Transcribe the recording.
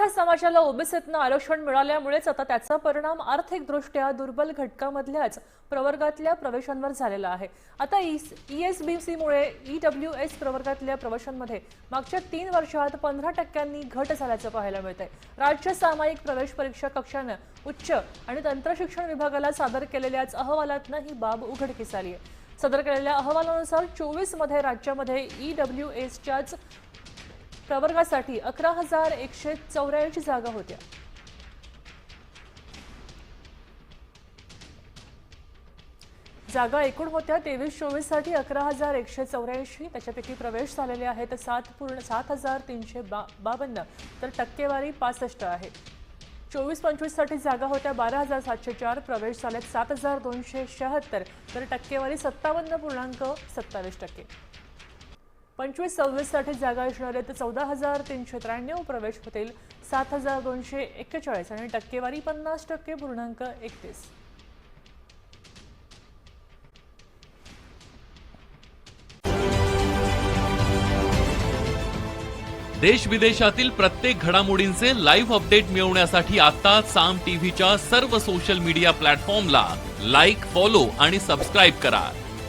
मराठा समाजाला ओबीसीतनं आरक्षण मिळाल्यामुळेच आता त्याचा परिणाम आर्थिकदृष्ट्या दुर्बल घटकामधल्याच प्रवर्गातल्या प्रवेशांवर झालेला आहे. आता ईएसबीसीमुळे ई डब्ल्यू एस प्रवर्गातल्या प्रवेशांमध्ये मागच्या तीन वर्षात पंधरा टक्क्यांनी घट झाल्याचं पाहायला मिळतंय. राज्य सामायिक प्रवेश परीक्षा कक्षानं उच्च आणि तंत्रशिक्षण विभागाला सादर केलेल्याच अहवालातनं ही बाब उघडकीस आली आहे सादर केलेल्या अहवालानुसार चोवीसमध्ये राज्यामध्ये ई डब्ल्यू एसच्याच प्रवर्गासाठी अकरा हजार एकशे चौऱ्याऐंशी जागा होत्या. जागा एकूण होत्या तेवीस चोवीससाठी अकरा हजार एकशे चौऱ्याऐंशी. त्याच्यापैकी प्रवेश झालेले आहेत सात पूर्ण सात हजार तीनशे बा बावन्न. तर टक्केवारी पासष्ट आहे. चोवीस पंचवीससाठी जागा होत्या बारा हजार सातशे चार. प्रवेश झालेत सात हजार दोनशे शहात्तर. तर टक्केवारी सत्तावन्न पूर्णांक सत्तावीस टक्के. पंचवीस सव्वीससाठी जागा असणार आहेत. चौदा हजार तीनशे त्र्याण्णव प्रवेश होतील. सात हजार दोनशे एक्केचाळीस आणि टक्केवारी पन्नास टक्के पूर्णांक एकतीस. देश विदेशातील प्रत्येक घडामोडींचे लाईव्ह अपडेट मिळवण्यासाठी आता साम टीव्हीच्या सर्व सोशल मीडिया प्लॅटफॉर्मला लाईक फॉलो आणि सबस्क्राईब करा.